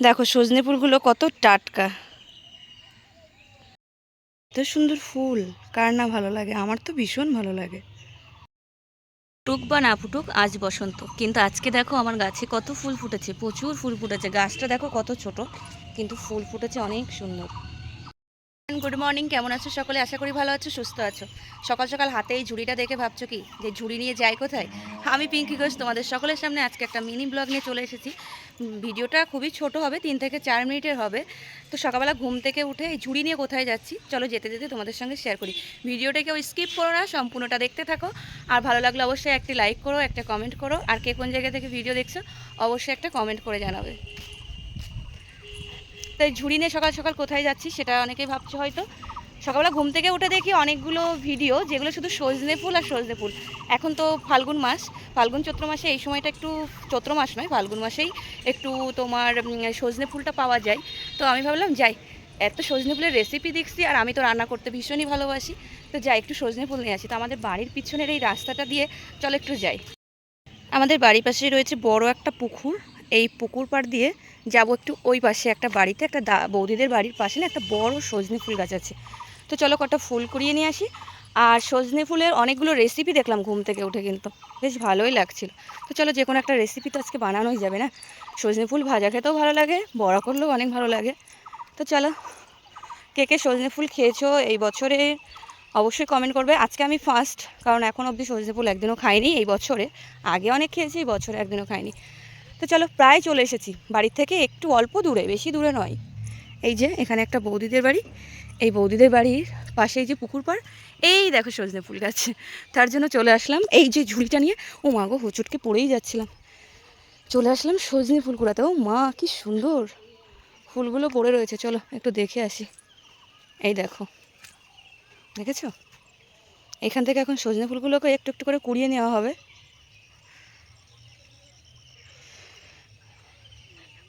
দেখো সজনে ফুলগুলো কত টাটকা। এত সুন্দর ফুল কার না ভালো লাগে? আমার তো ভীষণ ভালো লাগে। ফুটুক বা না ফুটুক আজ বসন্ত। কিন্তু আজকে দেখো আমার গাছে কত ফুল ফুটেছে প্রচুর ফুল ফুটেছে। গাছটা দেখো কত ছোট কিন্তু ফুল ফুটেছে অনেক সুন্দর। গুড মর্নিং কেমন আছো সকলে? আশা করি ভালো আছো সুস্থ আছো। সকাল সকাল হাতে এই ঝুড়িটা দেখে ভাবছ কি? যে ঝুড়ি নিয়ে যাই কোথায়? আমি পিঙ্কি ঘোষ তোমাদের সকলের সামনে আজকে একটা মিনি ব্লগ নিয়ে চলে এসেছি। ভিডিওটা খুবই ছোট হবে, তিন থেকে চার মিনিটের হবে। তো সকালবেলা ঘুম থেকে উঠে এই ঝুড়ি নিয়ে কোথায় যাচ্ছি, চলো যেতে যেতে তোমাদের সঙ্গে শেয়ার করি। ভিডিওটা কেউ স্কিপ করো না, সম্পূর্ণটা দেখতে থাকো। আর ভালো লাগলে অবশ্যই একটি লাইক করো, একটা কমেন্ট করো। আর কে কোন জায়গা থেকে ভিডিও দেখছ, অবশ্যই একটা কমেন্ট করে জানাবে। তাই ঝুড়ি নিয়ে সকাল সকাল কোথায় যাচ্ছি, সেটা অনেকেই ভাবছে হয়তো। সকালবেলা ঘুম থেকে উঠে দেখি অনেকগুলো ভিডিও যেগুলো শুধু সজনে ফুল আর সজনে ফুল। এখন তো ফাল্গুন মাস, ফাল্গুন চৈত্র মাসে এই সময়টা একটু, চৈত্র মাস নয়, ফাল্গুন মাসেই একটু তোমার সজনে ফুলটা পাওয়া যায়। তো আমি ভাবলাম, যাই, এত সজনে ফুলের রেসিপি দেখছি আর আমি তো রান্না করতে ভীষণই ভালোবাসি। তো যাই, একটু সজনে ফুল নিয়ে আসি। তো আমাদের বাড়ির পিছনের এই রাস্তাটা দিয়ে চল একটু যাই। আমাদের বাড়ির পাশেই রয়েছে বড় একটা পুকুর। এই পুকুর পাড় দিয়ে যাব একটু ওই পাশে একটা বাড়িতে। একটা দা, বৌদিদের বাড়ির পাশে না একটা বড় সজনে ফুল গাছ আছে। তো চলো কটা ফুল কুড়িয়ে নিয়ে আসি। আর সজনে ফুলের অনেকগুলো রেসিপি দেখলাম ঘুম থেকে উঠে কিন্তু। বেশ ভালোই লাগছিল। তো চলো যে কোনো একটা রেসিপি তো আজকে বানানোই যাবে না? সজনে ফুল ভাজা খেতেও ভালো লাগে, বড়া করলেও অনেক ভালো লাগে। তো চলো, কে কে সজনে ফুল খেয়েছো এই বছরে অবশ্যই কমেন্ট করবে। আজকে আমি ফার্স্ট কারণ এখন অবধি সজনে ফুল একদিনও খাইনি এই বছরে। আগে অনেক খেয়েছি, এই বছরে একদিনও খাইনি। তো চলো, প্রায় চলে এসেছি। বাড়ির থেকে একটু অল্প দূরে, বেশি দূরে নয়। এই যে, এখানে একটা বৌদিদের বাড়ি। এই বৌদিদের বাড়ির পাশে এই যে পুকুর পাড়, এই দেখো সজনে ফুল গাছ। তার জন্য চলে আসলাম। এই যে ঝুড়িটা নিয়ে, ও মা গো, হোঁচটকে পড়েই যাচ্ছিলাম। চলে আসলাম সজনে ফুল কুড়াতে। ও মা, কি সুন্দর। ফুলগুলো পড়ে রয়েছে, চলো একটু দেখে আসি। এই দেখো। দেখেছ? এখান থেকে এখন সজনে ফুলগুলোকে একটু একটু করে কুড়িয়ে নেওয়া হবে।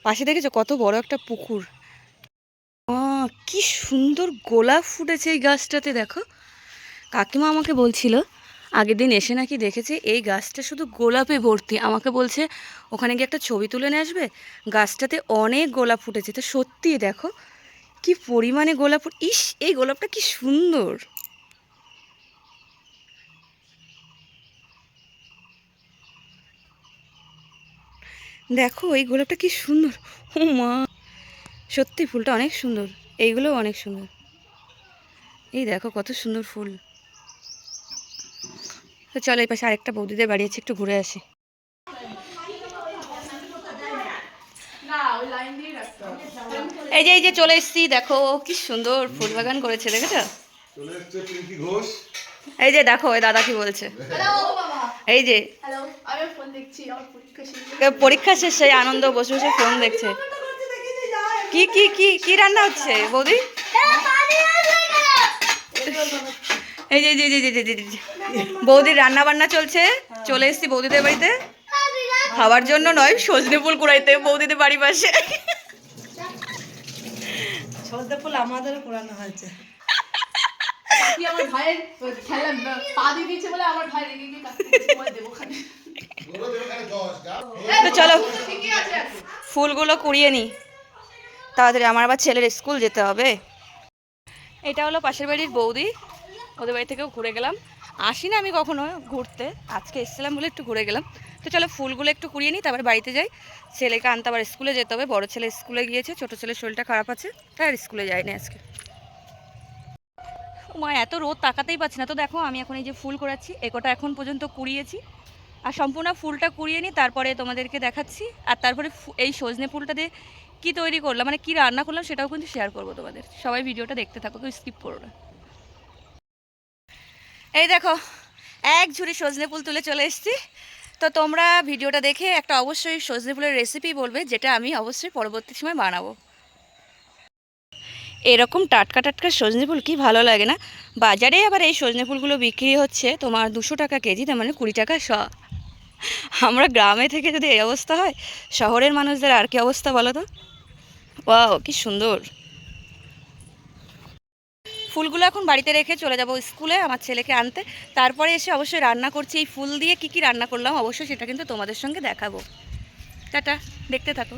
পাশে দেখেছ কত বড় একটা পুকুর? সুন্দর গোলাপ ফুটেছে এই গাছটাতে, দেখো। কাকিমা আমাকে বলছিল, আগের দিন এসে নাকি দেখেছে এই গাছটা শুধু গোলাপে ভর্তি। আমাকে বলছে, ওখানে গিয়ে একটা ছবি তুলে নিয়ে আসবে? গাছটাতে অনেক গোলাপ ফুটেছে। তো সত্যি দেখো, কি পরিমাণে গোলাপ ইস, এই গোলাপটা কি সুন্দর। দেখো, এই গোলাপটা কি সুন্দর। ও মা, সত্যি ফুলটা অনেক সুন্দর। এইগুলোও অনেক সুন্দর। এই দেখো কত সুন্দর ফুল। তো চলো এই পাশে আরেকটা বৌদিদের বাড়ি আছে একটু ঘুরে আসি। এই যে এই যে চলে এসেছি দেখো কি সুন্দর ফুল বাগান করেছে দেখেছ? চলে এসছে পিঙ্কি ঘোষ। এই যে দেখো ওই দাদা কি বলছে। এই যে। পরীক্ষা শেষে আনন্দ বসে বসে ফোন দেখছে। কি কি কি কি রান্না হচ্ছে বৌদি? এই যে এই যে এই যে, এই যে, এই যে, এই যে। বৌদির রান্না বান্না চলছে চলে এসেছি বৌদিদের বাড়িতে। খাবার জন্য নয় সজনে ফুল কুড়াইতে বৌদিদের বাড়ি পাশে। সজনে ফুল আমাদেরও পোড়ানো হয়েছে। আমার ভাইয়ের খেলা পা দিয়ে দিয়েছে বলে আমার ভাই রেগে গিয়ে দেবো খালি বলো দেবে এখানে দশ গাছ তো চলো। ফুলগুলো কুড়িয়ে নি। তাড়াতাড়ি আমার আবার ছেলের স্কুল যেতে হবে। এটা হলো পাশের বাড়ির বৌদি। ওদের বাড়ি থেকেও ঘুরে গেলাম। আসি না আমি কখনো ঘুরতে। আজকে এসেছিলাম বলে একটু ঘুরে গেলাম। তো চলো ফুলগুলো একটু কুড়িয়ে নিই, তারপরে বাড়িতে যাই। ছেলেকে আনতে আবার স্কুলে যেতে হবে। বড় ছেলে স্কুলে গিয়েছে, ছোট ছেলের শরীরটা খারাপ আছে, তাই আর স্কুলে যায়নি আজকে। মা এত রোদ তাকাতেই পাচ্ছি না। তো দেখো, আমি এখন এই যে ফুল করাচ্ছি একটা এখন পর্যন্ত কুড়িয়েছি। আর সম্পূর্ণ ফুলটা কুড়িয়ে নিই, তারপরে তোমাদেরকে দেখাচ্ছি। আর তারপরে এই সজনে ফুলটা দিয়ে কী তৈরি করলাম মানে কী রান্না করলাম সেটাও কিন্তু শেয়ার করব তোমাদের। সবাই ভিডিওটা দেখতে থাকো, কেউ স্কিপ করো না। এই দেখো, এক ঝুড়ি সজনে ফুল তুলে চলে এসেছি। তো তোমরা ভিডিওটা দেখে একটা অবশ্যই সজনে ফুলের রেসিপি বলবে, যেটা আমি অবশ্যই পরবর্তী সময় বানাবো। এরকম টাটকা টাটকা সজনে ফুল কি ভালো লাগে না? বাজারে আবার এই সজনে ফুলগুলো বিক্রি হচ্ছে তোমার দুশো টাকা কেজি, তার মানে কুড়ি টাকা শ। আমরা গ্রামে থেকে যদি এই অবস্থা হয়, শহরের মানুষদের আর কি অবস্থা বলো তো? ওয়াও, কি সুন্দর। ফুলগুলো এখন বাড়িতে রেখে চলে যাব স্কুলে আমার ছেলেকে আনতে। তারপরে এসে অবশ্যই রান্না করছি। এই ফুল দিয়ে কি কি রান্না করলাম অবশ্যই সেটা কিন্তু তোমাদের সঙ্গে দেখাবো। টাটা, দেখতে থাকো।